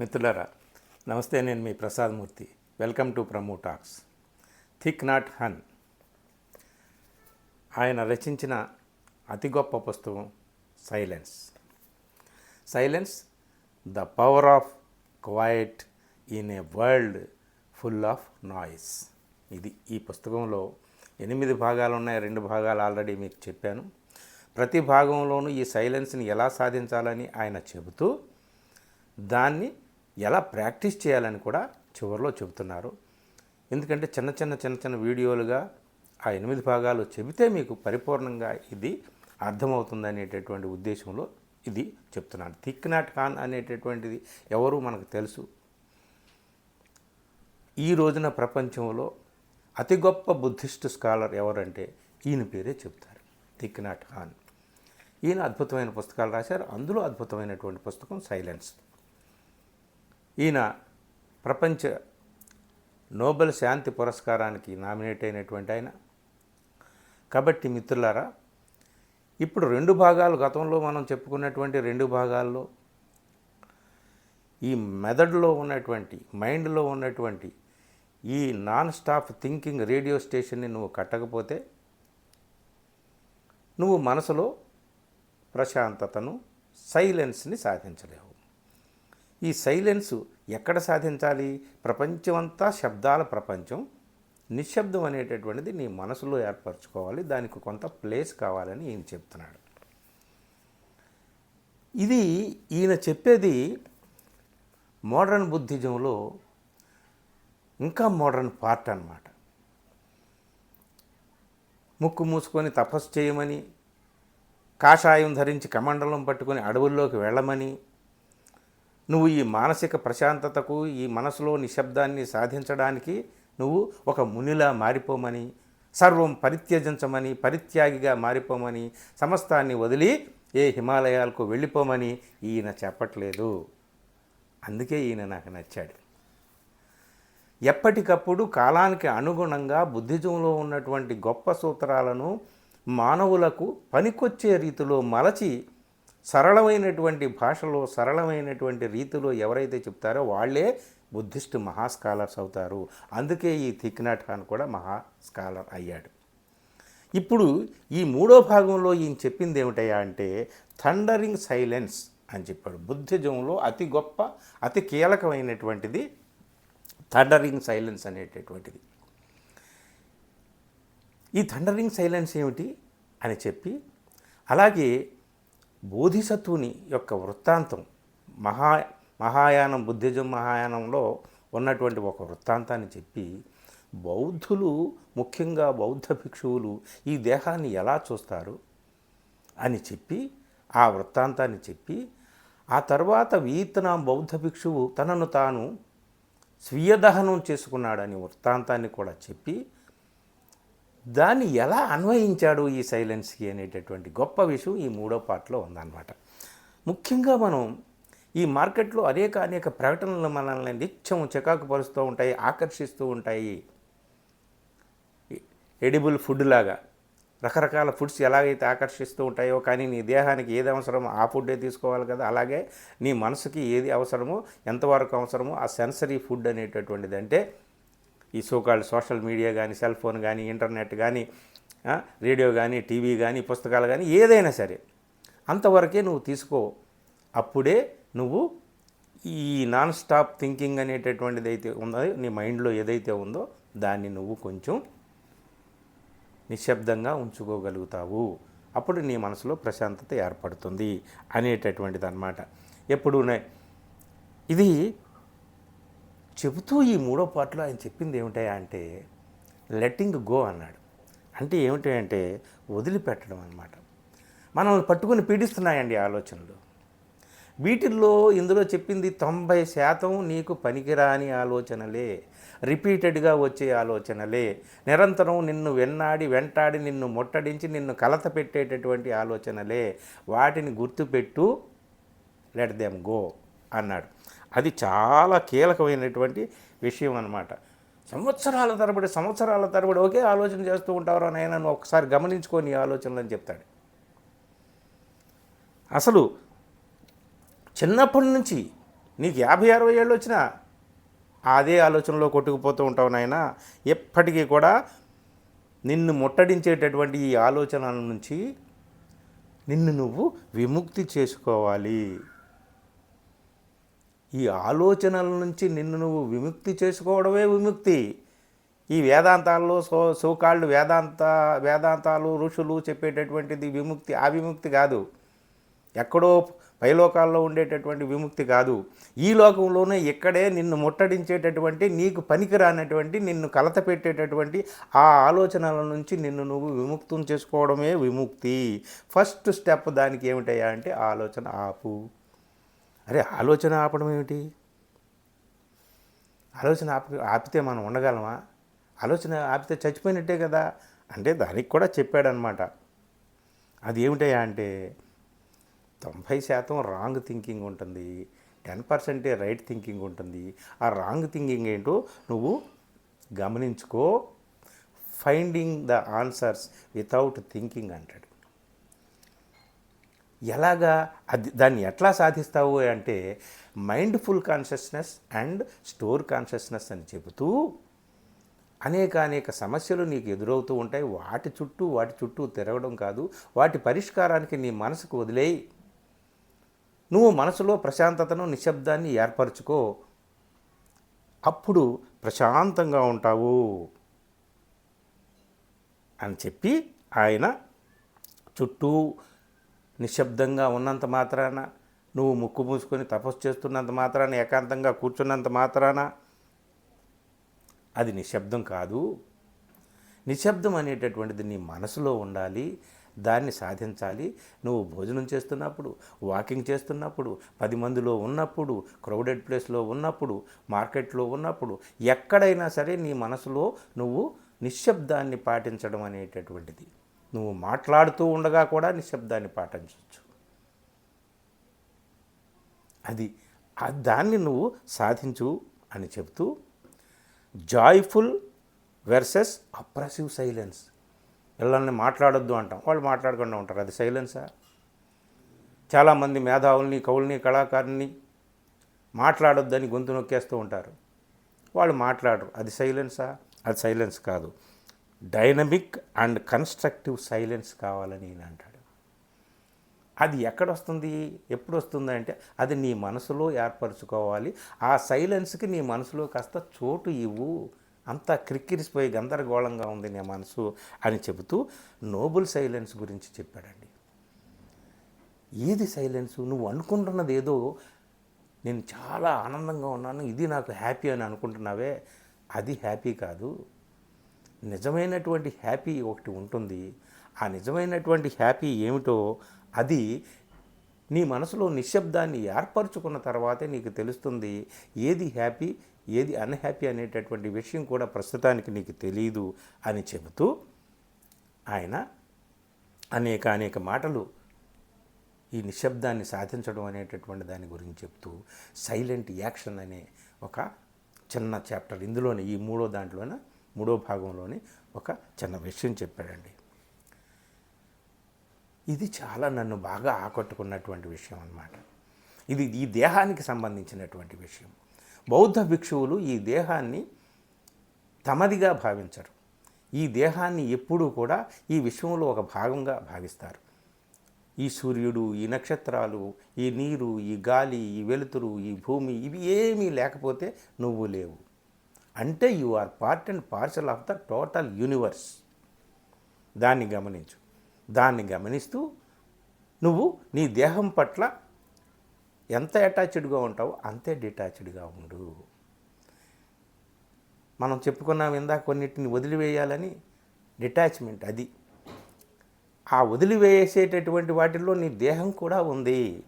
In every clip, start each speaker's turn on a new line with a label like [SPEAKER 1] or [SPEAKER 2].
[SPEAKER 1] మిత్రులారా నమస్తే నేను మీ Prasad Murthy. Welcome to promo talks. Thich Nhat Hanh. ఆయన రచించిన అతి గొప్ప పుస్తకం silence. Silence the power of quiet in a world full of noise. ఇది ఈ పుస్తకంలో ఎనిమిది భాగాలు ఉన్నాయి రెండు భాగాలు ఆల్రెడీ మీకు చెప్పాను. ప్రతి భాగంలోనూ ఈ సైలెన్స్ని ఎలా సాధించాలని ఆయన చెబుతూ దాన్ని ఎలా ప్రాక్టీస్ చేయాలని కూడా చివరిలో చెబుతున్నారు. ఎందుకంటే చిన్న చిన్న చిన్న చిన్న వీడియోలుగా ఆ ఎనిమిది భాగాలు చెబితే మీకు పరిపూర్ణంగా ఇది అర్థమవుతుంది అనేటటువంటి ఉద్దేశంలో ఇది చెప్తున్నాను. థిక్ నాట్ ఖాన్ అనేటటువంటిది ఎవరు మనకు తెలుసు. ఈ రోజున ప్రపంచంలో అతి గొప్ప బుద్ధిస్ట్ స్కాలర్ ఎవరంటే ఈయన పేరే చెప్తారు. థిక్ నాట్ ఖాన్ ఈయన అద్భుతమైన పుస్తకాలు రాశారు. అందులో అద్భుతమైనటువంటి పుస్తకం సైలెన్స్. ఈయన ప్రపంచ నోబెల్ శాంతి పురస్కారానికి నామినేట్ అయినటువంటి ఆయన. కాబట్టి మిత్రులారా ఇప్పుడు రెండు భాగాలు గతంలో మనం చెప్పుకున్నటువంటి రెండు భాగాల్లో ఈ మెదడులో ఉన్నటువంటి మైండ్లో ఉన్నటువంటి ఈ నాన్ స్టాప్ థింకింగ్ రేడియో స్టేషన్ని నువ్వు కట్టకపోతే నువ్వు మనసులో ప్రశాంతతను సైలెన్స్ని సాధించలేవు. ఈ సైలెన్స్ ఎక్కడ సాధించాలి? ప్రపంచమంతా శబ్దాల ప్రపంచం. నిశ్శబ్దం అనేటటువంటిది నీ మనసులో ఏర్పరచుకోవాలి. దానికి కొంత ప్లేస్ కావాలని ఈయన చెప్తున్నాడు. ఇది ఈయన చెప్పేది మోడర్న్ బుద్ధిజంలో ఇంకా మోడర్న్ పార్ట్ అనమాట ముక్కు మూసుకొని తపస్సు చేయమని కాషాయం ధరించి కమండలం పట్టుకొని అడవుల్లోకి వెళ్ళమని నువ్వు ఈ మానసిక ప్రశాంతతకు ఈ మనసులో నిశ్శబ్దాన్ని సాధించడానికి నువ్వు ఒక మునిలా మారిపోమని సర్వం పరిత్యజించమని పరిత్యాగిగా మారిపోమని సమస్తాన్ని వదిలి ఏ హిమాలయాలకు వెళ్ళిపోమని ఈయన చెప్పట్లేదు. అందుకే ఈయన నాకు నచ్చాడు. ఎప్పటికప్పుడు కాలానికి అనుగుణంగా బుద్ధిజంలో ఉన్నటువంటి గొప్ప సూత్రాలను మానవులకు పనికొచ్చే రీతిలో మలచి సరళమైనటువంటి భాషలో సరళమైనటువంటి రీతిలో ఎవరైతే చెప్తారో వాళ్ళే బుద్ధిస్ట్ మహా స్కాలర్స్ అవుతారు. అందుకే ఈ థిక్నాట్ ఖాన్ కూడా మహా స్కాలర్ అయ్యాడు. ఇప్పుడు ఈ మూడో భాగంలో ఈయన చెప్పింది ఏమిటయ్యా అంటే థండరింగ్ సైలెన్స్ అని చెప్పాడు. బుద్ధిజంలో అతి గొప్ప అతి కీలకమైనటువంటిది థండరింగ్ సైలెన్స్ అనేటటువంటిది. ఈ థండరింగ్ సైలెన్స్ ఏమిటి అని చెప్పి అలాగే బోధిసత్వుని యొక్క వృత్తాంతం మహా మహాయానం బుద్ధిజం మహాయానంలో ఉన్నటువంటి ఒక వృత్తాంతాన్ని చెప్పి బౌద్ధులు ముఖ్యంగా బౌద్ధ భిక్షువులు ఈ దేహాన్ని ఎలా చూస్తారు అని చెప్పి ఆ వృత్తాంతాన్ని చెప్పి ఆ తర్వాత వియత్నాం బౌద్ధ భిక్షువు తనను తాను స్వీయ దహనం చేసుకున్నాడని వృత్తాంతాన్ని కూడా చెప్పి దాన్ని ఎలా అన్వయించాడు ఈ సైలెన్స్కి అనేటటువంటి గొప్ప విషయం ఈ మూడో పార్ట్లో ఉందన్నమాట. ముఖ్యంగా మనం ఈ మార్కెట్లో అనేక అనేక ప్రకటనలు మనల్ని నిత్యం చికాకు పరుస్తూ ఉంటాయి ఆకర్షిస్తూ ఉంటాయి. ఎడిబుల్ ఫుడ్ లాగా రకరకాల ఫుడ్స్ ఎలాగైతే ఆకర్షిస్తూ ఉంటాయో కానీ నీ దేహానికి ఏది అవసరమో ఆ ఫుడ్డే తీసుకోవాలి కదా. అలాగే నీ మనసుకి ఏది అవసరమో ఎంతవరకు అవసరమో ఆ సెన్సరీ ఫుడ్ అనేటటువంటిది అంటే ఈ సోకాళ్ళు సోషల్ మీడియా కానీ సెల్ ఫోన్ కానీ ఇంటర్నెట్ కానీ రేడియో కానీ టీవీ కానీ పుస్తకాలు కానీ ఏదైనా సరే అంతవరకే నువ్వు తీసుకో. అప్పుడే నువ్వు ఈ నాన్ స్టాప్ థింకింగ్ అనేటటువంటిది అయితే ఉందో నీ మైండ్లో ఏదైతే ఉందో దాన్ని నువ్వు కొంచెం నిశ్శబ్దంగా ఉంచుకోగలుగుతావు. అప్పుడు నీ మనసులో ప్రశాంతత ఏర్పడుతుంది అనేటటువంటిది అనమాట ఎప్పుడు ఇది చెబుతూ ఈ మూడో పాటలో ఆయన చెప్పింది ఏమిటయా అంటే లెట్టింగ్ గో అన్నాడు. అంటే ఏమిటంటే వదిలిపెట్టడం అనమాట మనల్ని పట్టుకొని పీడిస్తున్నాయండి ఆలోచనలు. వీటిల్లో ఇందులో చెప్పింది తొంభై శాతం నీకు పనికిరాని ఆలోచనలే. రిపీటెడ్గా వచ్చే ఆలోచనలే. నిరంతరం నిన్ను వెన్నాడి వెంటాడి నిన్ను ముట్టడించి నిన్ను కలత పెట్టేటటువంటి ఆలోచనలే. వాటిని గుర్తుపెట్టు లెట్ దెమ్ గో. అన్నాడు. అది చాలా కీలకమైనటువంటి విషయం అన్నమాట. సంవత్సరాల తరబడి సంవత్సరాల తరబడి ఒకే ఆలోచన చేస్తూ ఉంటారు అని నువ్వు ఒకసారి గమనించుకొని ఈ ఆలోచనలు అని చెప్తాడు. అసలు చిన్నప్పటి నుంచి నీకు యాభై అరవై ఏళ్ళు వచ్చినా అదే ఆలోచనలో కొట్టుకుపోతూ ఉంటావు నాయన. ఎప్పటికీ కూడా నిన్ను ముట్టడించేటటువంటి ఈ ఆలోచనల నుంచి నిన్ను నువ్వు విముక్తి చేసుకోవాలి. ఈ ఆలోచనల నుంచి నిన్ను నువ్వు విముక్తి చేసుకోవడమే విముక్తి. ఈ వేదాంతాల్లో సో సోకాళ్ళు వేదాంత వేదాంతాలు ఋషులు చెప్పేటటువంటిది విముక్తి ఆ విముక్తి కాదు. ఎక్కడో పైలోకాల్లో ఉండేటటువంటి విముక్తి కాదు. ఈ లోకంలోనే ఇక్కడే నిన్ను ముట్టడించేటటువంటి నీకు పనికిరానటువంటి నిన్ను కలత పెట్టేటటువంటి ఆ ఆలోచనల నుంచి నిన్ను నువ్వు విముక్తం చేసుకోవడమే విముక్తి. ఫస్ట్ స్టెప్ దానికి ఏమిటయ్యా అంటే ఆలోచన ఆపు. అరే ఆలోచన ఆపడం ఏమిటి? ఆలోచన ఆపి ఆపితే మనం ఉండగలమా? ఆలోచన ఆపితే చచ్చిపోయినట్టే కదా? అంటే దానికి కూడా చెప్పాడనమాట అది ఏమిటయా అంటే తొంభై శాతం రాంగ్ థింకింగ్ ఉంటుంది టెన్ పర్సెంటే రైట్ థింకింగ్ ఉంటుంది. ఆ రాంగ్ థింకింగ్ ఏంటో నువ్వు గమనించుకో. Finding the answers without thinking అంటాడు. ఎలాగా అది దాన్ని ఎట్లా సాధిస్తావు అంటే mindful consciousness and store consciousness అని చెబుతూ అనేక అనేక సమస్యలు నీకు ఎదురవుతూ ఉంటాయి. వాటి చుట్టూ వాటి చుట్టూ తిరగడం కాదు. వాటి పరిష్కారానికి నీ మనసుకు వదిలేయి. నువ్వు మనసులో ప్రశాంతతను నిశ్శబ్దాన్ని ఏర్పరచుకో. అప్పుడు ప్రశాంతంగా ఉంటావు అని చెప్పి ఆయన చుట్టూ నిశ్శబ్దంగా ఉన్నంత మాత్రాన నువ్వు ముక్కు మూసుకొని తపస్సు చేస్తున్నంత మాత్రాన ఏకాంతంగా కూర్చున్నంత మాత్రాన అది నిశ్శబ్దం కాదు. నిశ్శబ్దం అనేటటువంటిది నీ మనసులో ఉండాలి దాన్ని సాధించాలి. నువ్వు భోజనం చేస్తున్నప్పుడు వాకింగ్ చేస్తున్నప్పుడు పది మందిలో ఉన్నప్పుడు క్రౌడెడ్ ప్లేస్లో ఉన్నప్పుడు మార్కెట్లో ఉన్నప్పుడు ఎక్కడైనా సరే నీ మనసులో నువ్వు నిశ్శబ్దాన్ని పాటించడం అనేటటువంటిది. నువ్వు మాట్లాడుతూ ఉండగా కూడా నిశ్శబ్దాన్ని పాటించవచ్చు. అది దాన్ని నువ్వు సాధించు అని చెప్తూ జాయ్ఫుల్ వెర్సెస్ అప్రెసివ్ సైలెన్స్. పిల్లల్ని మాట్లాడొద్దు అంటాం. వాళ్ళు మాట్లాడకుండా ఉంటారు. అది సైలెన్సా? చాలామంది మేధావుల్ని కవుల్ని కళాకారుని మాట్లాడొద్దని గొంతు నొక్కేస్తూ ఉంటారు. వాళ్ళు మాట్లాడరు. అది సైలెన్సా? అది సైలెన్స్ కాదు. డైనమిక్ అండ్ కన్స్ట్రక్టివ్ సైలెన్స్ కావాలని ఈయన అంటాడు. అది ఎక్కడ వస్తుంది ఎప్పుడు వస్తుంది అంటే అది నీ మనసులో ఏర్పరచుకోవాలి. ఆ సైలెన్స్కి నీ మనసులో కాస్త చోటు ఇవ్వు. అంతా క్రిక్కిరిసిపోయి గందరగోళంగా ఉంది నీ మనసు అని చెబుతూ నోబుల్ సైలెన్స్ గురించి చెప్పాడండి. ఏది సైలెన్స్? నువ్వు అనుకుంటున్నది ఏదో నేను చాలా ఆనందంగా ఉన్నాను ఇది నాకు హ్యాపీ అని అనుకుంటున్నావే. అది హ్యాపీ కాదు. నిజమైనటువంటి హ్యాపీ ఒకటి ఉంటుంది. ఆ నిజమైనటువంటి హ్యాపీ ఏమిటో అది నీ మనసులో నిశ్శబ్దాన్ని ఏర్పరచుకున్న తర్వాతే నీకు తెలుస్తుంది. ఏది హ్యాపీ ఏది అన్హ్యాపీ అనేటటువంటి విషయం కూడా ప్రస్తుతానికి నీకు తెలియదు అని చెబుతూ ఆయన అనేక అనేక మాటలు ఈ నిశ్శబ్దాన్ని సాధించడం అనేటటువంటి దాని గురించి చెప్తూ సైలెంట్ యాక్షన్ అనే ఒక చిన్న చాప్టర్ ఇందులోనే ఈ మూడో దాంట్లోనే మూడో భాగంలోని ఒక చిన్న విషయం చెప్పాడండి. ఇది చాలా నన్ను బాగా ఆకట్టుకున్నటువంటి విషయం అన్నమాట. ఇది ఈ దేహానికి సంబంధించినటువంటి విషయం. బౌద్ధ భిక్షువులు ఈ దేహాన్ని తమదిగా భావించరు. ఈ దేహాన్ని ఎప్పుడూ కూడా ఈ విశ్వంలో ఒక భాగంగా భావిస్తారు. ఈ సూర్యుడు ఈ నక్షత్రాలు ఈ నీరు ఈ గాలి ఈ వెలుతురు ఈ భూమి ఇవి ఏమీ లేకపోతే నువ్వు లేవు. అంటే you are part and parcel of the total universe దాన్ని గమనించు. దాన్ని గమనిస్తూ నువ్వు నీ దేహం పట్ల ఎంత అటాచ్డ్గా ఉంటావో అంతే డిటాచ్డ్గా ఉండు. మనం చెప్పుకున్నాం ఇందాక కొన్నిటిని వదిలివేయాలని డిటాచ్మెంట్ అది. ఆ వదిలివేసేటటువంటి వాటిల్లో నీ దేహం కూడా ఉంది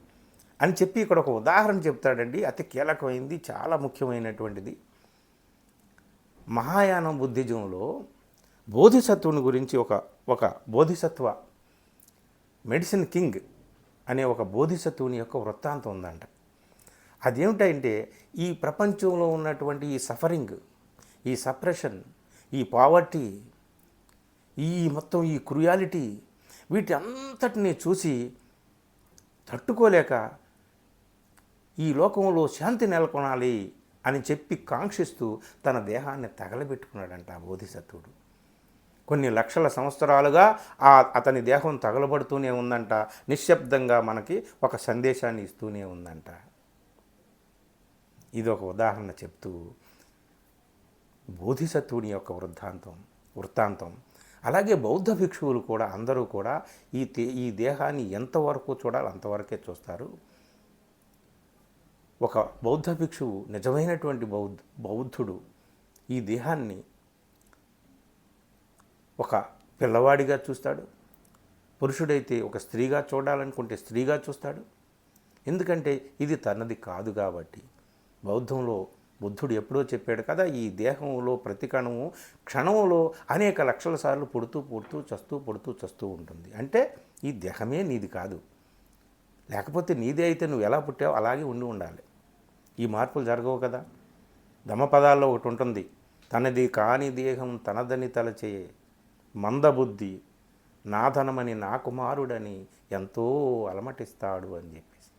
[SPEAKER 1] అని చెప్పి ఇక్కడ ఒక ఉదాహరణ చెప్తాడండి. అతి కీలకమైంది చాలా ముఖ్యమైనటువంటిది. మహాయానం బుద్ధిజంలో బోధిసత్వుని గురించి ఒక ఒక బోధిసత్వ మెడిసిన్ కింగ్ అనే ఒక బోధిసత్వుని యొక్క వృత్తాంతం ఉందంట. అదేమిటంటే ఈ ప్రపంచంలో ఉన్నటువంటి ఈ సఫరింగ్ ఈ సప్రెషన్ ఈ పావర్టీ ఈ మొత్తం ఈ క్రుయాలిటీ వీటి అంతటిని చూసి తట్టుకోలేక ఈ లోకంలో శాంతి నెలకొనాలి అని చెప్పి కాంక్షిస్తూ తన దేహాన్ని తగలబెట్టుకున్నాడంట ఆ బోధిసత్వుడు. కొన్ని లక్షల సంవత్సరాలుగా ఆ అతని దేహం తగలబడుతూనే ఉందంట. నిశ్శబ్దంగా మనకి ఒక సందేశాన్ని ఇస్తూనే ఉందంట. ఇది ఒక ఉదాహరణ చెప్తూ బోధిసత్వుని యొక్క వృద్ధాంతం వృత్తాంతం. అలాగే బౌద్ధ భిక్షువులు కూడా అందరూ కూడా ఈ ఈ దేహాన్ని ఎంతవరకు చూడాలి అంతవరకే చూస్తారు. ఒక బౌద్ధ భిక్షువు నిజమైనటువంటి బౌద్ధ బౌద్ధుడు ఈ దేహాన్ని ఒక పిల్లవాడిగా చూస్తాడు. పురుషుడైతే ఒక స్త్రీగా చూడాలనుకుంటే స్త్రీగా చూస్తాడు. ఎందుకంటే ఇది తనది కాదు కాబట్టి బౌద్ధంలో బుద్ధుడు ఎప్పుడో చెప్పాడు కదా ఈ దేహంలో ప్రతి కణము క్షణంలో అనేక లక్షల సార్లు పుడుతూ పుడుతూ చస్తూ పుడుతూ చస్తూ ఉంటుంది. అంటే ఈ దేహమే నీది కాదు. లేకపోతే నీదే అయితే నువ్వు ఎలా పుట్టావో అలాగే ఉండి ఉండాలి. ఈ మార్పులు జరగవు కదా. దమపదాల్లో ఒకటి ఉంటుంది తనది కాని దేహం తనదని తలచే మందబుద్ధి నాధనమని నా కుమారుడని ఎంతో అలమటిస్తాడు అని చెప్పేసి.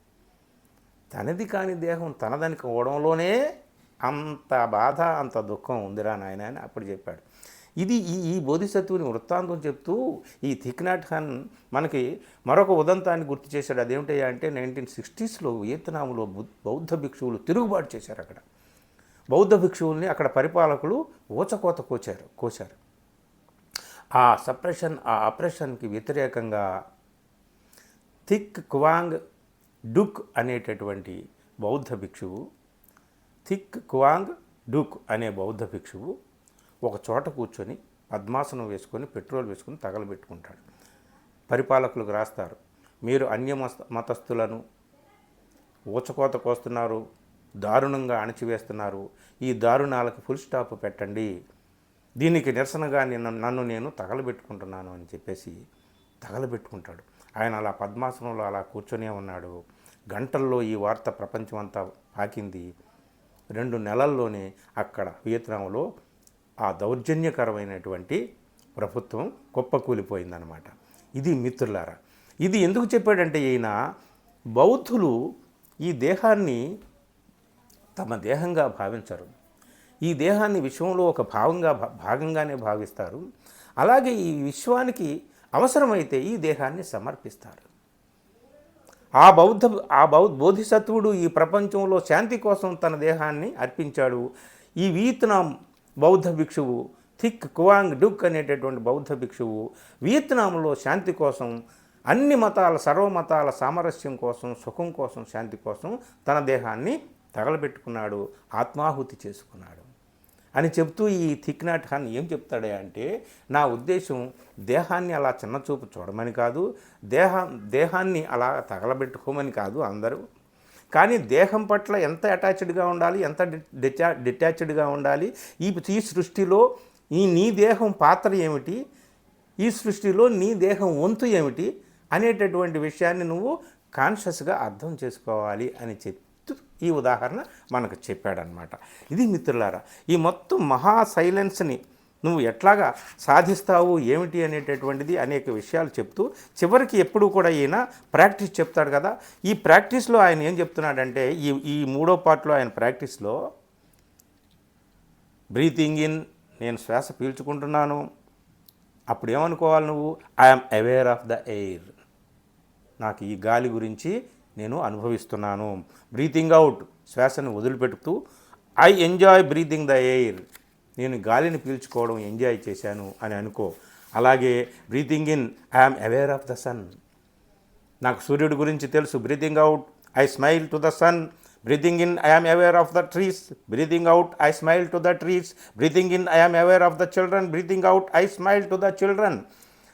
[SPEAKER 1] తనది కాని దేహం తనదని కోవడంలోనే అంత బాధ అంత దుఃఖం ఉందిరా నాయన అని అప్పుడు చెప్పాడు. ఇది ఈ ఈ బోధిసత్వుని వృత్తాంతం చెప్తూ ఈ థిక్నాట్ ఖాన్ మనకి మరొక ఉదంతాన్ని గుర్తు చేశాడు. అదేమిటయ్యా అంటే నైన్టీన్ సిక్స్టీస్లో వియత్నాంలో బౌద్ధ భిక్షువులు తిరుగుబాటు చేశారు అక్కడ. బౌద్ధ భిక్షువుల్ని అక్కడ పరిపాలకులు ఊచకోత కోచారు కోశారు. ఆ సప్రెషన్ ఆ అప్రెషన్కి వ్యతిరేకంగా థిక్ కువాంగ్ డుక్ అనేటటువంటి బౌద్ధ భిక్షువు థిక్ కువాంగ్ డుక్ అనే బౌద్ధ భిక్షువు ఒక చోట కూర్చొని పద్మాసనం వేసుకొని పెట్రోల్ వేసుకొని తగలబెట్టుకుంటాడు. పరిపాలకులకు రాస్తారు మీరు అన్య మతస్థులను ఊచకోత కోస్తున్నారు దారుణంగా అణచివేస్తున్నారు ఈ దారుణాలకు ఫుల్ స్టాప్ పెట్టండి. దీనికి నిరసనగా నేను నన్ను నేను తగలబెట్టుకుంటున్నాను అని చెప్పేసి తగలబెట్టుకుంటాడు. ఆయన అలా పద్మాసనంలో అలా కూర్చొనే ఉన్నాడు. గంటల్లో ఈ వార్త ప్రపంచం అంతా పాకింది. రెండు నెలల్లోనే అక్కడ వియత్నాంలో ఆ దౌర్జన్యకరమైనటువంటి ప్రభుత్వం కుప్పకూలిపోయిందనమాట ఇది మిత్రులారా ఇది ఎందుకు చెప్పాడంటే ఈయన బౌద్ధులు ఈ దేహాన్ని తమ దేహంగా భావించరు. ఈ దేహాన్ని విశ్వంలో ఒక భావంగా భా- భాగంగానే భావిస్తారు. అలాగే ఈ విశ్వానికి అవసరమైతే ఈ దేహాన్ని సమర్పిస్తారు. ఆ బౌద్ధ ఆ బౌద్ధ బోధిసత్వుడు ఈ ప్రపంచంలో శాంతి కోసం తన దేహాన్ని అర్పించాడు. ఈ వీతన బౌద్ధ భిక్షువు థిక్ కువాంగ్ డుక్ అనేటటువంటి బౌద్ధ భిక్షువు వియత్నాంలో శాంతి కోసం అన్ని మతాల సర్వమతాల సామరస్యం కోసం సుఖం కోసం శాంతి కోసం తన దేహాన్ని తగలబెట్టుకున్నాడు ఆత్మాహుతి చేసుకున్నాడు. అని చెప్తూ ఈ థిక్నాట్ ఖాన్ ఏం చెప్తాడే అంటే నా ఉద్దేశం దేహాన్ని అలా చిన్నచూపు చూడమని కాదు దేహ దేహాన్ని అలా తగలబెట్టుకోమని కాదు అందరూ. కానీ దేహం పట్ల ఎంత అటాచ్డ్గా ఉండాలి ఎంత డిటా డిటాచ్డ్గా ఉండాలి? ఈ ఈ సృష్టిలో ఈ నీ దేహం పాత్ర ఏమిటి? ఈ సృష్టిలో నీ దేహం వంతు ఏమిటి? అనేటటువంటి విషయాన్ని నువ్వు కాన్షియస్గా అర్థం చేసుకోవాలి అని చెప్తూ ఈ ఉదాహరణ మనకు చెప్పాడనమాట ఇది మిత్రులారా ఈ మొత్తం మహా సైలెన్స్ని నువ్వు ఎట్లాగా సాధిస్తావు ఏమిటి అనేటటువంటిది అనేక విషయాలు చెప్తూ చివరికి ఎప్పుడు కూడా ఈయన ప్రాక్టీస్ చెప్తాడు కదా. ఈ ప్రాక్టీస్లో ఆయన ఏం చెప్తున్నాడంటే ఈ ఈ మూడో పార్ట్లో ఆయన ప్రాక్టీస్లో బ్రీతింగ్ ఇన్ నేను శ్వాస పీల్చుకుంటున్నాను. అప్పుడు ఏమనుకోవాలి నువ్వు I'm aware of the air నాకు ఈ గాలి గురించి నేను అనుభవిస్తున్నాను. Breathing out. శ్వాసను వదిలిపెడుతూ I enjoy breathing the air నేను గాలిని పీల్చుకోవడం ఎంజాయ్ చేశాను అని అనుకో. అలాగే breathing in I'm aware of the sun నాకు సూర్యుడి గురించి తెలుసు. Breathing out I smile to the sun breathing in I'm aware of the trees breathing out I smile to the trees breathing in I'm aware of the children breathing out I smile to the children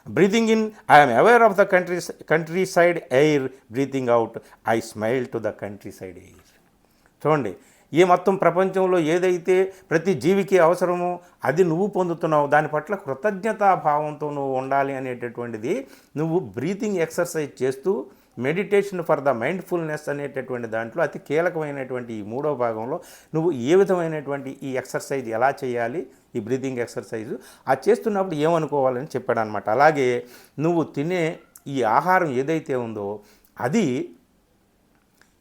[SPEAKER 1] breathing in I'm aware of the country countryside air breathing out I smile to the countryside air చూడండి ఈ మొత్తం ప్రపంచంలో ఏదైతే ప్రతి జీవికి అవసరమో అది నువ్వు పొందుతున్నావు దాని పట్ల కృతజ్ఞతాభావంతో నువ్వు ఉండాలి అనేటటువంటిది నువ్వు బ్రీతింగ్ ఎక్సర్సైజ్ చేస్తూ మెడిటేషన్ ఫర్ ద మైండ్ఫుల్నెస్ అనేటటువంటి దాంట్లో అతి కీలకమైనటువంటి ఈ మూడో భాగంలో నువ్వు ఏ విధమైనటువంటి ఈ ఎక్సర్సైజ్ ఎలా చేయాలి ఈ బ్రీతింగ్ ఎక్సర్సైజ్ ఆ చేస్తున్నప్పుడు ఏమనుకోవాలని చెప్పాడు అనమాట అలాగే నువ్వు తినే ఈ ఆహారం ఏదైతే ఉందో అది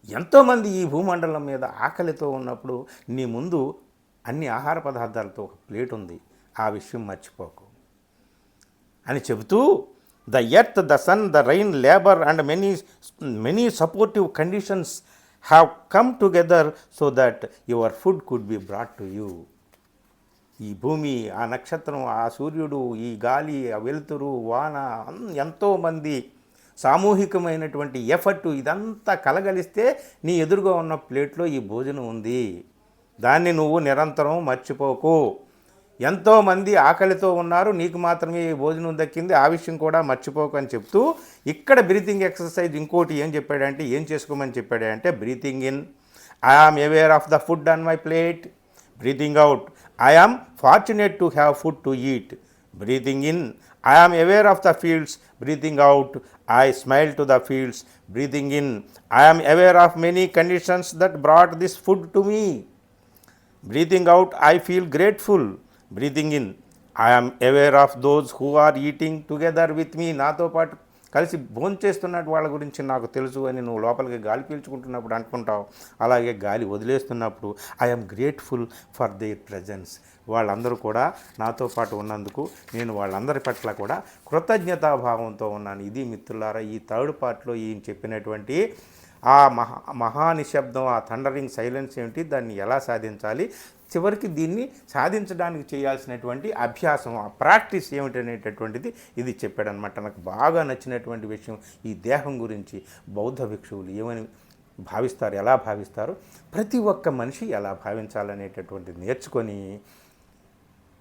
[SPEAKER 1] ఎంతోమంది ఈ భూమండలం మీద ఆకలితో ఉన్నప్పుడు నీ ముందు అన్ని ఆహార పదార్థాలతో ఒక ప్లేట్ ఉంది. ఆ విషయం మర్చిపోకు. అని చెబుతూ the earth the sun the rain labour and many many supportive conditions have come together so that your food could be brought to you. ఈ భూమి ఆ నక్షత్రం ఆ సూర్యుడు ఈ గాలి ఆ వెలుతురు వాన ఎంతోమంది సామూహికమైనటువంటి ఎఫర్టు ఇదంతా కలగలిస్తే నీ ఎదురుగా ఉన్న ప్లేట్లో ఈ భోజనం ఉంది. దాన్ని నువ్వు నిరంతరం మర్చిపోకు. ఎంతోమంది ఆకలితో ఉన్నారు నీకు మాత్రమే ఈ భోజనం దక్కింది ఆ విషయం కూడా మర్చిపోకు అని చెప్తూ ఇక్కడ బ్రీతింగ్ ఎక్సర్సైజ్ ఇంకోటి ఏం చెప్పాడంటే ఏం చేసుకోమని చెప్పాడంటే breathing in. I am aware of the food on my plate breathing out I am fortunate to have food to eat breathing in i am aware of the fields breathing out i smile to the fields breathing in i am aware of many conditions that brought this food to me breathing out i feel grateful breathing in i am aware of those who are eating together with me నాతో పాటు కలిసి భోంచేస్తున్నట్టు వాళ్ళ గురించి నాకు తెలుసు అని నువ్వు లోపలికి గాలి పీల్చుకుంటున్నప్పుడు అనుకుంటావు. అలాగే గాలి వదిలేస్తున్నప్పుడు I'm grateful for their presence వాళ్ళందరూ కూడా నాతో పాటు ఉన్నందుకు నేను వాళ్ళందరి పట్ల కూడా కృతజ్ఞతాభావంతో ఉన్నాను. ఇది మిత్రులారా ఈ థర్డ్ పార్ట్లో ఈయన చెప్పినటువంటి ఆ మహా మహానిశబ్దం ఆ థండరింగ్ సైలెన్స్ ఏమిటి? దాన్ని ఎలా సాధించాలి? చివరికి దీన్ని సాధించడానికి చేయాల్సినటువంటి అభ్యాసం ఆ ప్రాక్టీస్ ఏమిటనేటటువంటిది ఇది చెప్పాడనమాట నాకు బాగా నచ్చినటువంటి విషయం ఈ దేహం గురించి. బౌద్ధ భిక్షువులు ఏమని భావిస్తారు? ఎలా భావిస్తారు? ప్రతి ఒక్క మనిషి ఎలా భావించాలనేటటువంటిది నేర్చుకొని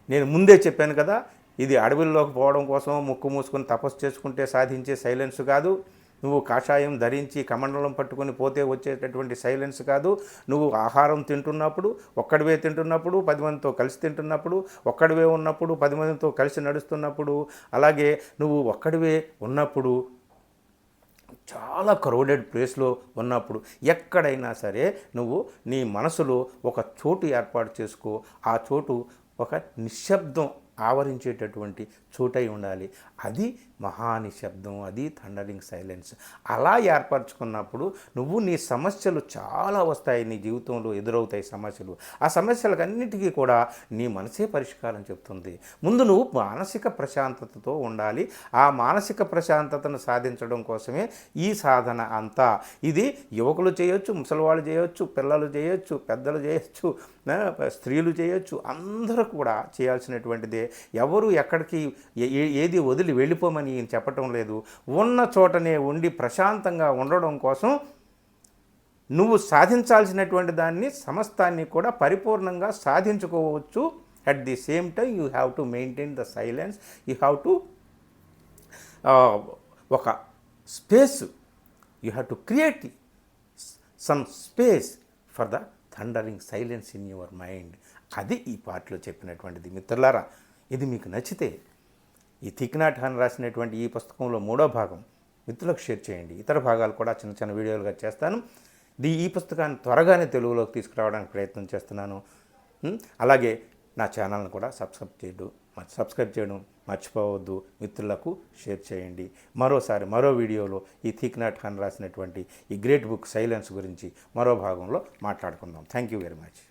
[SPEAKER 1] నేను ముందే చెప్పాను కదా ఇది అడవుల్లోకి పోవడం కోసం ముక్కు మూసుకొని తపస్సు చేసుకుంటే సాధించే సైలెన్స్ కాదు. నువ్వు కాషాయం ధరించి కమండలం పట్టుకొని పోతే వచ్చేటటువంటి సైలెన్స్ కాదు. నువ్వు ఆహారం తింటున్నప్పుడు ఒక్కడివే తింటున్నప్పుడు పది మందితో కలిసి తింటున్నప్పుడు ఒక్కడివే ఉన్నప్పుడు పది మందితో కలిసి నడుస్తున్నప్పుడు అలాగే నువ్వు ఒక్కడివే ఉన్నప్పుడు చాలా క్రౌడెడ్ ప్లేస్లో ఉన్నప్పుడు ఎక్కడైనా సరే నువ్వు నీ మనసులో ఒక చోటు ఏర్పాటు చేసుకో. ఆ చోటు ఒక నిశ్శబ్దం. ఆవరించేటటువంటి చోటై ఉండాలి. అది మహానిశబ్దం అది థండరింగ్ సైలెన్స్. అలా ఏర్పరచుకున్నప్పుడు నువ్వు నీ సమస్యలు చాలా వస్తాయి నీ జీవితంలో ఎదురవుతాయి సమస్యలు. ఆ సమస్యలకన్నిటికీ కూడా నీ మనసే పరిష్కారం చెప్తుంది. ముందు నువ్వు మానసిక ప్రశాంతతతో ఉండాలి. ఆ మానసిక ప్రశాంతతను సాధించడం కోసమే ఈ సాధన అంతా. ఇది యువకులు చేయొచ్చు ముసలివాళ్ళు చేయొచ్చు పిల్లలు చేయొచ్చు పెద్దలు చేయొచ్చు స్త్రీలు చేయొచ్చు అందరూ కూడా చేయాల్సినటువంటిదే. ఎవరు ఎక్కడికి ఏ- ఏది వదిలి వెళ్ళిపోమని ఈయన చెప్పటం లేదు. ఉన్న చోటనే ఉండి ప్రశాంతంగా ఉండడం కోసం నువ్వు సాధించాల్సినటువంటి దాన్ని సమస్తాన్ని కూడా పరిపూర్ణంగా సాధించుకోవచ్చు. At the same time you have to maintain the silence you have to ఒక space you have to create some space for the thundering silence in your mind అది ఈ పాటలో చెప్పినటువంటిది. మిత్రులారా ఇది మీకు నచ్చితే ఈ థిక్నాట్ హన్ రాసినటువంటి ఈ పుస్తకంలో మూడో భాగం మిత్రులకు షేర్ చేయండి. ఇతర భాగాలు కూడా చిన్న చిన్న వీడియోలుగా చేస్తాను. దీ ఈ పుస్తకాన్ని త్వరగానే తెలుగులోకి తీసుకురావడానికి ప్రయత్నం చేస్తున్నాను. అలాగే నా ఛానల్ని కూడా సబ్స్క్రైబ్ చేయడం సబ్స్క్రైబ్ చేయడం మర్చిపోవద్దు. మిత్రులకు షేర్ చేయండి. మరోసారి మరో వీడియోలో ఈ థిక్నాట్ ఖాన్ రాసినటువంటి ఈ గ్రేట్ బుక్ సైలెన్స్ గురించి మరో భాగంలో మాట్లాడుకుందాం. Thank you very much.